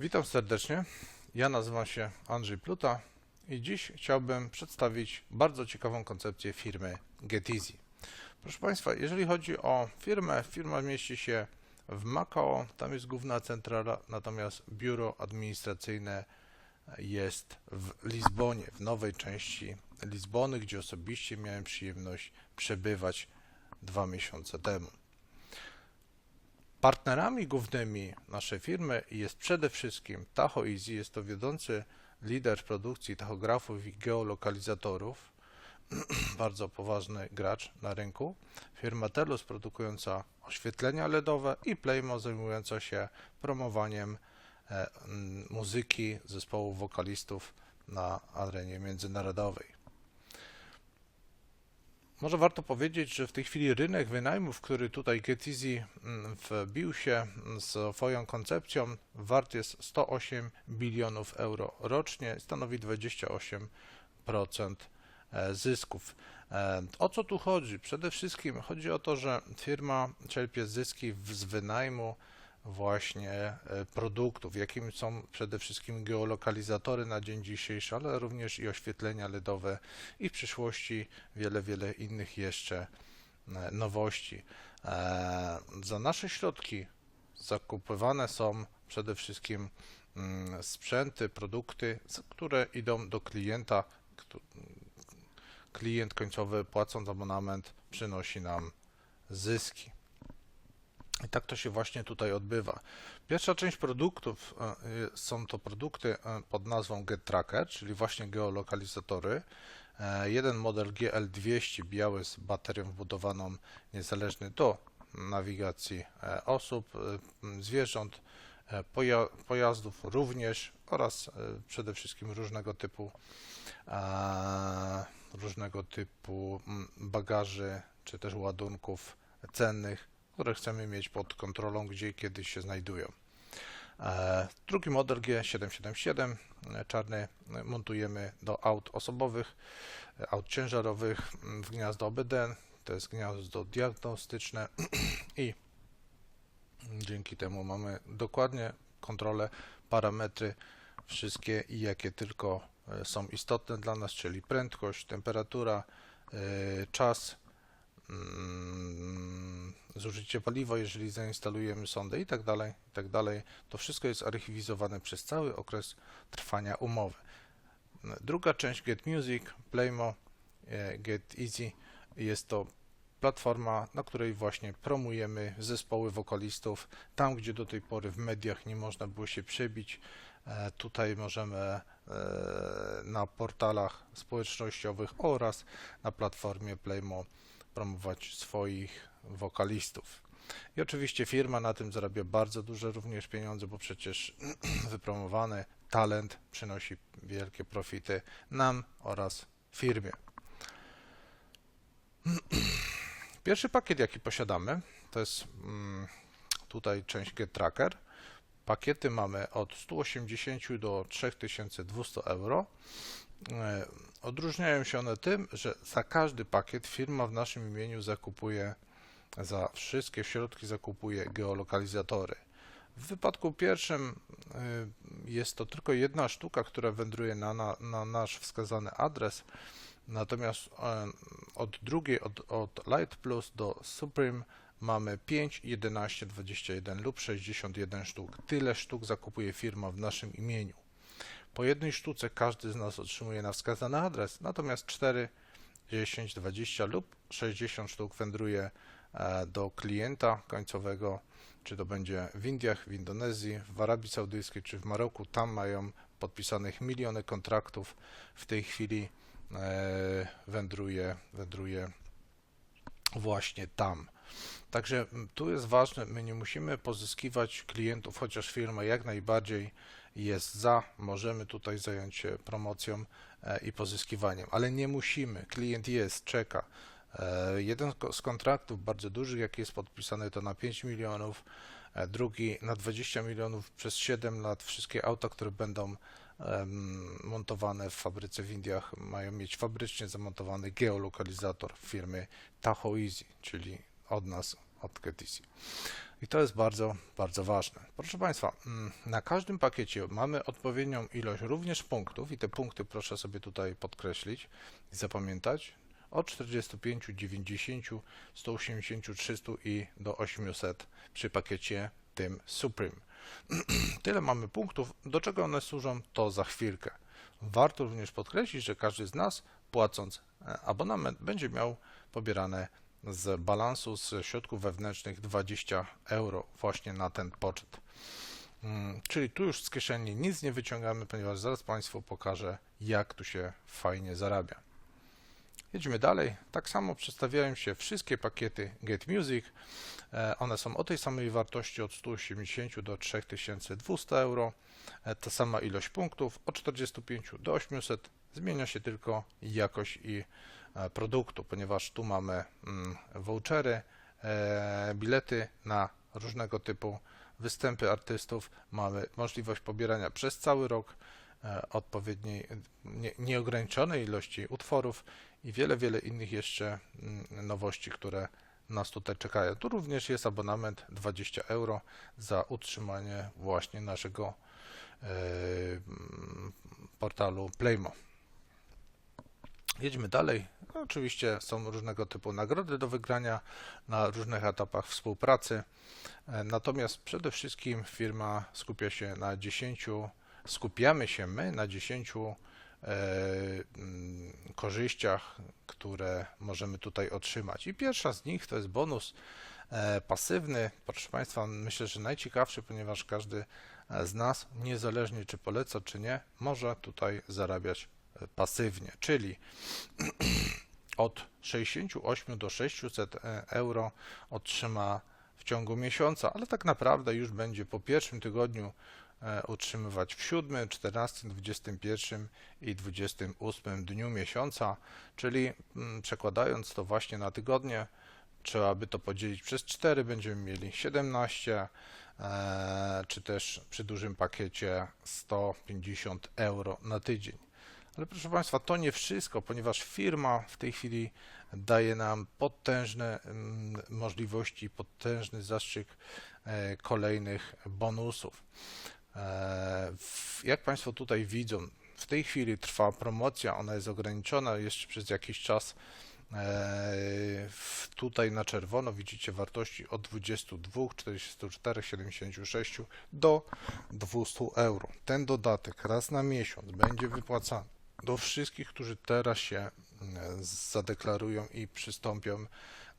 Witam serdecznie. Ja nazywam się Andrzej Pluta i dziś chciałbym przedstawić bardzo ciekawą koncepcję firmy GetEasy. Proszę Państwa, jeżeli chodzi o firmę, firma mieści się w Macao, tam jest główna centrala, natomiast biuro administracyjne jest w Lizbonie, w nowej części Lizbony, gdzie osobiście miałem przyjemność przebywać dwa miesiące temu. Partnerami głównymi naszej firmy jest przede wszystkim Tacho Easy, jest to wiodący lider produkcji tachografów i geolokalizatorów, bardzo poważny gracz na rynku. Firma Telus produkująca oświetlenia LEDowe i Playmo zajmująca się promowaniem e, muzyki zespołów wokalistów na arenie międzynarodowej. Może warto powiedzieć, że w tej chwili rynek wynajmów, który tutaj GetEasy mm, wbił się mm, swoją koncepcją, wart jest 108 bilionów euro rocznie, stanowi 28% e, zysków. E, O co tu chodzi? Przede wszystkim chodzi o to, że firma czerpie zyski z wynajmu właśnie e, produktów, jakim są przede wszystkim geolokalizatory na dzień dzisiejszy, ale również i oświetlenia LEDowe i w przyszłości wiele, wiele innych jeszcze e, nowości. E, Za nasze środki zakupywane są przede wszystkim mm, sprzęty, produkty, które idą do klienta. Klient końcowy płacąc abonament przynosi nam zyski. I tak to się właśnie tutaj odbywa. Pierwsza część produktów e, y, są to produkty e, pod nazwą GetTracker, czyli właśnie geolokalizatory. E, Jeden model GL200 biały z baterią wbudowaną niezależny do nawigacji osób, zwierząt, poja- pojazdów również oraz przede wszystkim różnego typu różnego typu bagaży czy też ładunków cennych, które chcemy mieć pod kontrolą, gdzie i kiedy się znajdują. E, Drugi model G777 e, czarny e, montujemy do aut osobowych, aut ciężarowych m, w gniazdo OBD, to jest gniazdo diagnostyczne i dzięki temu mamy dokładnie kontrolę, parametry wszystkie i jakie tylko są istotne dla nas, czyli prędkość, temperatura, czas, mm, zużycie paliwa, jeżeli zainstalujemy sondę i tak dalej, i tak dalej. To wszystko jest archiwizowane przez cały okres trwania umowy. Druga część Get Music, Playmo, e, Get Easy jest to platforma, na której właśnie promujemy zespoły wokalistów. Tam, gdzie do tej pory w mediach nie można było się przebić, e, tutaj możemy e, na portalach społecznościowych oraz na platformie Playmo promować swoich wokalistów. I oczywiście firma na tym zarabia bardzo duże również pieniądze, bo przecież wypromowany talent przynosi wielkie profity nam oraz firmie. Pierwszy pakiet, jaki posiadamy, to jest mm, tutaj część Get Tracker. Pakiety mamy od 180 do 3200 euro. Odróżniają się one tym, że za każdy pakiet firma w naszym imieniu zakupuje, za wszystkie środki zakupuje geolokalizatory. W wypadku pierwszym y, jest to tylko jedna sztuka, która wędruje na, na, na nasz wskazany adres, natomiast e, od drugiej, od, od Light Plus do Supreme mamy 5, 11, 21 lub 61 sztuk. Tyle sztuk zakupuje firma w naszym imieniu. Po jednej sztuce każdy z nas otrzymuje na wskazany adres, natomiast 4, 10, 20 lub 60 sztuk wędruje e, do klienta końcowego, czy to będzie w Indiach, w Indonezji, w Arabii Saudyjskiej czy w Maroku. Tam mają podpisanych miliony kontraktów. W tej chwili e, wędruje, wędruje właśnie tam. Także m, tu jest ważne, my nie musimy pozyskiwać klientów, chociaż firma jak najbardziej jest za, możemy tutaj zająć się promocją e, i pozyskiwaniem, ale nie musimy. Klient jest, czeka. E, Jeden z kontraktów bardzo duży, jaki jest podpisany, to na 5 milionów, e, drugi na 20 milionów przez 7 lat. Wszystkie auta, które będą montowane w fabryce w Indiach, mają mieć fabrycznie zamontowany geolokalizator firmy Tahoe Easy, czyli od nas, od GetEasy. I to jest bardzo, bardzo ważne. Proszę Państwa, mm, na każdym pakiecie mamy odpowiednią ilość również punktów i te punkty proszę sobie tutaj podkreślić i zapamiętać od 45, 90, 180, 300 i do 800 przy pakiecie tym Supreme. Tyle mamy punktów. Do czego one służą, to za chwilkę. Warto również podkreślić, że każdy z nas płacąc e, abonament będzie miał pobierane z balansu z środków wewnętrznych 20 euro właśnie na ten poczet. Mm, Czyli tu już z kieszeni nic nie wyciągamy, ponieważ zaraz Państwu pokażę, jak tu się fajnie zarabia. Jedźmy dalej. Tak samo przedstawiają się wszystkie pakiety Get Music. E, One są o tej samej wartości od 180 do 3200 euro. E, Ta sama ilość punktów od 45 do 800. Zmienia się tylko jakość i produktu, ponieważ tu mamy mm, vouchery, e, bilety na różnego typu występy artystów. Mamy możliwość pobierania przez cały rok e, odpowiedniej, nie, nieograniczonej ilości utworów i wiele, wiele innych jeszcze mm, nowości, które nas tutaj czekają. Tu również jest abonament 20 euro za utrzymanie właśnie naszego e, portalu Playmo. Jedźmy dalej. No, oczywiście są różnego typu nagrody do wygrania na różnych etapach współpracy. E, Natomiast przede wszystkim firma skupia się na 10, skupiamy się my na 10 e, mm, korzyściach, które możemy tutaj otrzymać. I pierwsza z nich to jest bonus e, pasywny. Proszę Państwa, myślę, że najciekawszy, ponieważ każdy z nas, niezależnie czy poleca, czy nie, może tutaj zarabiać pasywnie, czyli od 68 do 600 e, euro otrzyma w ciągu miesiąca, ale tak naprawdę już będzie po pierwszym tygodniu e, utrzymywać w 7, 14, 21 i 28 dniu miesiąca, czyli mm, przekładając to właśnie na tygodnie, trzeba by to podzielić przez 4, będziemy mieli 17, e, czy też przy dużym pakiecie 150 euro na tydzień. Ale proszę Państwa, to nie wszystko, ponieważ firma w tej chwili daje nam potężne mm, możliwości, potężny zastrzyk e, kolejnych bonusów. E, Jak Państwo tutaj widzą, w tej chwili trwa promocja, ona jest ograniczona jeszcze przez jakiś czas. E, Tutaj na czerwono widzicie wartości od 22, 44, 76 do 200 euro. Ten dodatek raz na miesiąc będzie wypłacany do wszystkich, którzy teraz się e, zadeklarują i przystąpią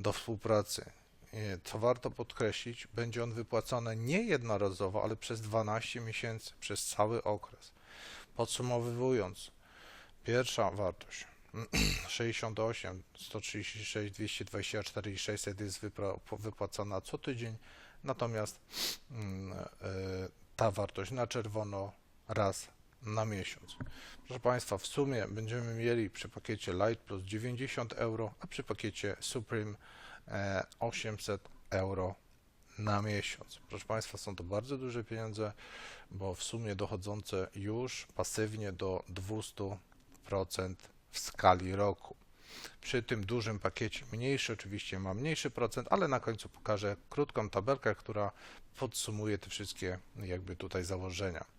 do współpracy. E, Co warto podkreślić, będzie on wypłacany nie jednorazowo, ale przez 12 miesięcy, przez cały okres. Podsumowując, pierwsza wartość 68, 136, 224 i 600 jest wypłacana co tydzień, natomiast mm, e, ta wartość na czerwono raz na miesiąc. Proszę Państwa, w sumie będziemy mieli przy pakiecie Light Plus 90 euro, a przy pakiecie Supreme e, 800 euro na miesiąc. Proszę Państwa, są to bardzo duże pieniądze, bo w sumie dochodzące już pasywnie do 200% w skali roku. Przy tym dużym pakiecie mniejszy oczywiście ma mniejszy procent, ale na końcu pokażę krótką tabelkę, która podsumuje te wszystkie jakby tutaj założenia.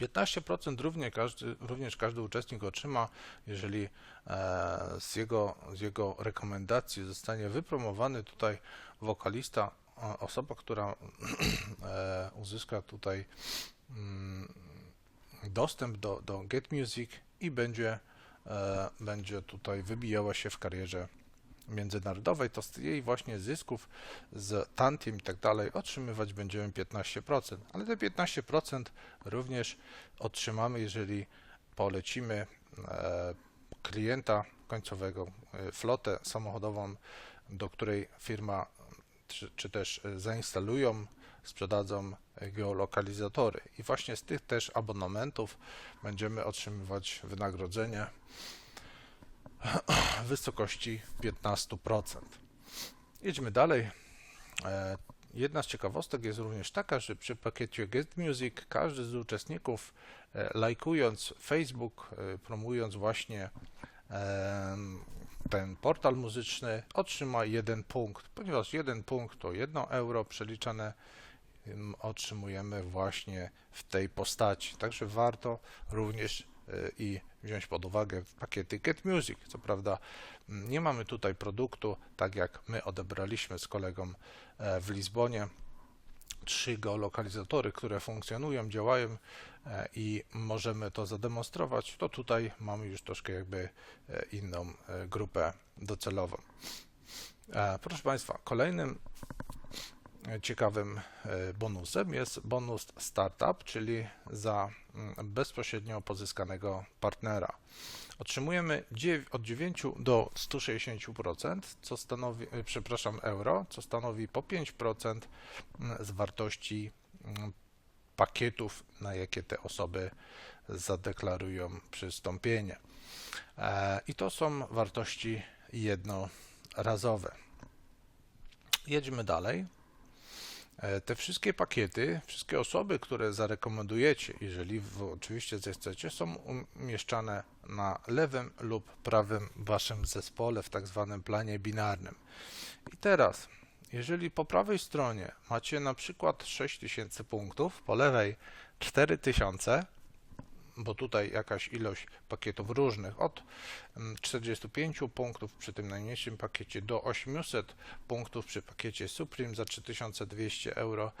15% również każdy, również każdy uczestnik otrzyma, jeżeli e, z, jego, z jego rekomendacji zostanie wypromowany tutaj wokalista, osoba, która e, uzyska tutaj mm, dostęp do, do Get Music i będzie, e, będzie tutaj wybijała się w karierze międzynarodowej, to z jej właśnie zysków z tantiem i tak dalej otrzymywać będziemy 15%, ale te 15% również otrzymamy, jeżeli polecimy e, klienta końcowego, e, flotę samochodową, do której firma czy, czy też zainstalują, sprzedadzą geolokalizatory. I właśnie z tych też abonamentów będziemy otrzymywać wynagrodzenie w wysokości 15%. Jedźmy dalej. E, Jedna z ciekawostek jest również taka, że przy pakiecie Get Music każdy z uczestników e, lajkując Facebook, e, promując właśnie ten portal muzyczny otrzyma jeden punkt, ponieważ jeden punkt to 1 euro przeliczane ym, otrzymujemy właśnie w tej postaci. Także warto również i wziąć pod uwagę pakiety Get Music. Co prawda mm, nie mamy tutaj produktu, tak jak my odebraliśmy z kolegą e, w Lizbonie. Trzy geolokalizatory, które funkcjonują, działają e, i możemy to zademonstrować, to tutaj mamy już troszkę jakby e, inną grupę docelową. Proszę Państwa, kolejnym ciekawym e, bonusem jest bonus startup, czyli za mm, bezpośrednio pozyskanego partnera. Otrzymujemy od 9 do 160%, co stanowi, e, przepraszam, euro, co stanowi po 5% mm, z wartości mm, pakietów, na jakie te osoby zadeklarują przystąpienie. E, I to są wartości jednorazowe. Jedźmy dalej. E, Te wszystkie pakiety, wszystkie osoby, które zarekomendujecie, jeżeli oczywiście zechcecie, są umieszczane na lewym lub prawym waszym zespole w tak zwanym planie binarnym. I teraz, jeżeli po prawej stronie macie na przykład 6000 punktów, po lewej 4000, bo tutaj jakaś ilość pakietów różnych, od mm, 45 punktów przy tym najmniejszym pakiecie do 800 punktów przy pakiecie Supreme za 3200 euro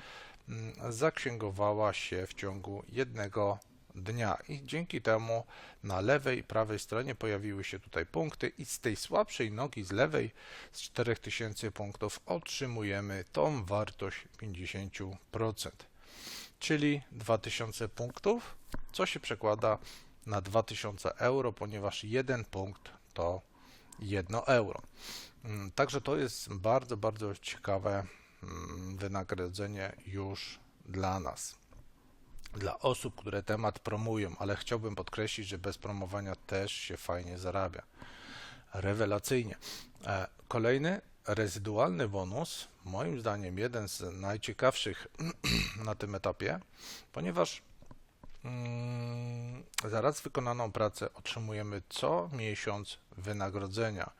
mm, zaksięgowała się w ciągu jednego dnia. I dzięki temu na lewej i prawej stronie pojawiły się tutaj punkty i z tej słabszej nogi z lewej z 4000 punktów otrzymujemy tą wartość 50%, czyli 2000 punktów, co się przekłada na 2000 euro, ponieważ jeden punkt to 1 euro. Mm, Także to jest bardzo, bardzo ciekawe mm, wynagrodzenie już dla nas dla osób, które temat promują, ale chciałbym podkreślić, że bez promowania też się fajnie zarabia. Rewelacyjnie. E, Kolejny rezydualny bonus, moim zdaniem jeden z najciekawszych na tym etapie, ponieważ mm, za raz wykonaną pracę otrzymujemy co miesiąc wynagrodzenia.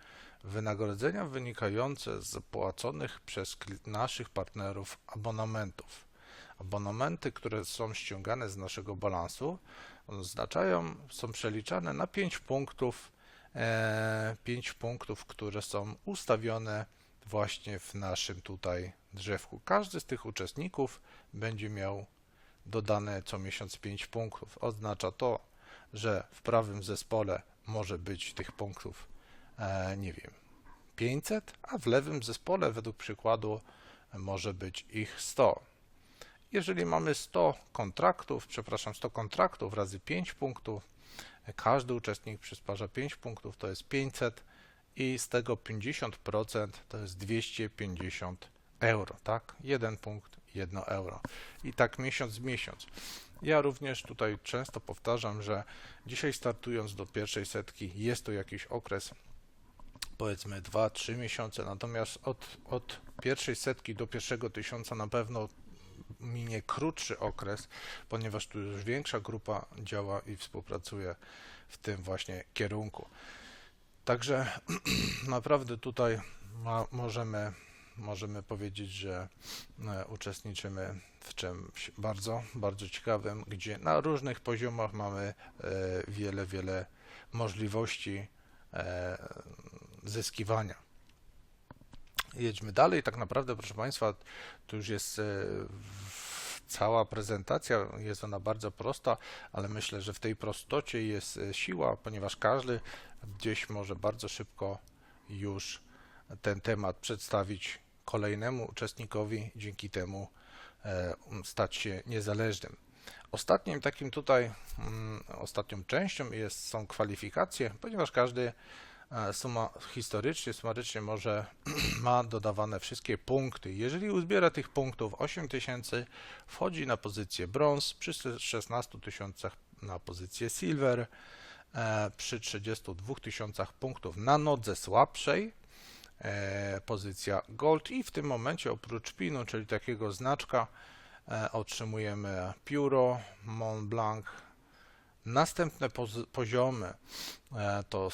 Wynagrodzenia wynikające z płaconych przez naszych partnerów abonamentów abonamenty, które są ściągane z naszego balansu, oznaczają, są przeliczane na 5 punktów, e, 5 punktów, które są ustawione właśnie w naszym tutaj drzewku. Każdy z tych uczestników będzie miał dodane co miesiąc 5 punktów. Oznacza to, że w prawym zespole może być tych punktów, e, nie wiem, 500, a w lewym zespole według przykładu może być ich 100. Jeżeli mamy 100 kontraktów, przepraszam, 100 kontraktów razy 5 punktów, każdy uczestnik przysparza 5 punktów, to jest 500 i z tego 50% to jest 250 euro, tak? Jeden punkt, 1 euro. I tak miesiąc w miesiąc. Ja również tutaj często powtarzam, że dzisiaj startując do pierwszej setki jest to jakiś okres powiedzmy 2-3 miesiące, natomiast od, od pierwszej setki do pierwszego tysiąca na pewno minie krótszy okres, ponieważ tu już większa grupa działa i współpracuje w tym właśnie kierunku. Także naprawdę tutaj ma, możemy, możemy powiedzieć, że e, uczestniczymy w czymś bardzo, bardzo ciekawym, gdzie na różnych poziomach mamy e, wiele, wiele możliwości e, zyskiwania. Jedźmy dalej. Tak naprawdę, proszę Państwa, tu już jest cała prezentacja, jest ona bardzo prosta, ale myślę, że w tej prostocie jest siła, ponieważ każdy gdzieś może bardzo szybko już ten temat przedstawić kolejnemu uczestnikowi, dzięki temu e, stać się niezależnym. Ostatnim takim tutaj, mm, ostatnią częścią jest, są kwalifikacje, ponieważ każdy e, suma historycznie, sumarycznie może ma dodawane wszystkie punkty. Jeżeli uzbiera tych punktów 8000, wchodzi na pozycję brąz, przy 16 tysiącach na pozycję silver, przy 32 tysiącach punktów na nodze słabszej e, pozycja gold i w tym momencie oprócz pinu, czyli takiego znaczka, e, otrzymujemy pióro, Mont Blanc. Następne poz- poziomy e, to